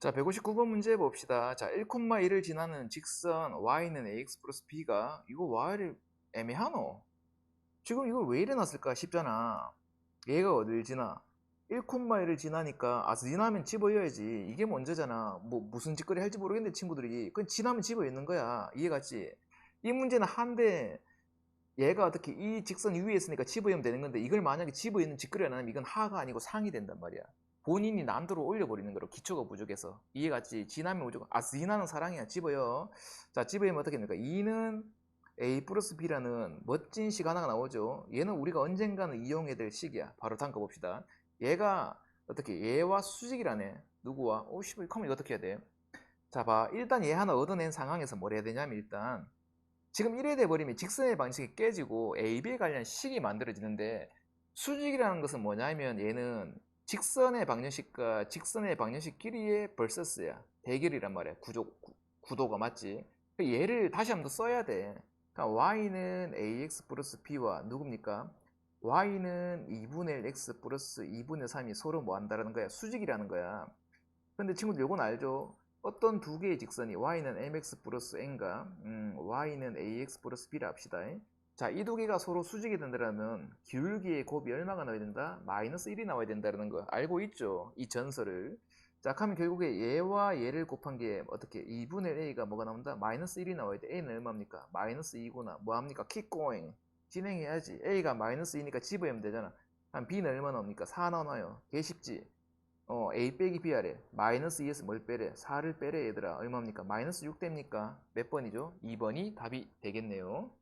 자, 159번 문제 봅시다. 자, 1,1을 지나는 직선 y는 ax 플러스 b가 이거 y를 애매하노? 지금 이걸 왜 이래놨을까 싶잖아. 얘가 어딜 지나? 1,1을 지나니까 아 지나면 집어여야지. 이게 먼저잖아. 뭐 무슨 짓거리 할지 모르겠는데 친구들이 그건 지나면 집어있는 거야. 이해갔지? 이 문제는 한데 얘가 어떻게 이 직선 위에 있으니까 집어이면 되는 건데 이걸 만약에 집어있는 짓거리 안 하면 이건 하가 아니고 상이 된단 말이야. 본인이 난도를 올려버리는 거로 기초가 부족해서 이해갔지? 지나면 무조건 아 지나는 사랑이야 집어요 자 집어이면 어떻게 됩니까? 2는 A 플러스 B라는 멋진 식 하나가 나오죠 얘는 우리가 언젠가는 이용해야 될 식이야 바로 담가 봅시다 얘가 어떻게 얘와 수직이라네 누구와? 오씨 그럼 이거 어떻게 해야 돼? 자봐 일단 얘 하나 얻어낸 상황에서 뭘 해야 되냐면 일단 지금 이래 돼버리면 직선의 방식이 깨지고 A, B에 관련 식이 만들어지는데 수직이라는 것은 뭐냐면 얘는 직선의 방정식과 직선의 방정식끼리의 벌서스야. 대결이란 말이야. 구조, 구, 구도가 맞지? 그러니까 얘를 다시 한번 더 써야 돼. 그러니까 y는 ax 플러스 b와 누굽니까? y는 2분의 1 x 플러스 2분의 3이 서로 뭐 한다라는 거야? 수직이라는 거야. 근데 친구들 요건 알죠? 어떤 두 개의 직선이 y는 mx 플러스 n과 음, y는 ax 플러스 b라 합시다. 자, 이 두 개가 서로 수직이 된다면 기울기의 곱이 얼마가 나와야 된다? 마이너스 1이 나와야 된다는 거 알고 있죠? 이 전설을. 자, 그러면 결국에 얘와 얘를 곱한 게 어떻게 2분의 a가 뭐가 나온다? 마이너스 1이 나와야 돼. a는 얼마입니까? 마이너스 2구나. 뭐합니까? keep going. 진행해야지. a가 마이너스 2니까 집어내면 되잖아. 한 b는 얼마 나옵니까? 4 나와요. 개 쉽지? 어, a 빼기 b 하래. 마이너스 2에서 뭘 빼래? 4를 빼래 얘들아. 얼마입니까? 마이너스 6 됩니까? 몇 번이죠? 2번이 답이 되겠네요.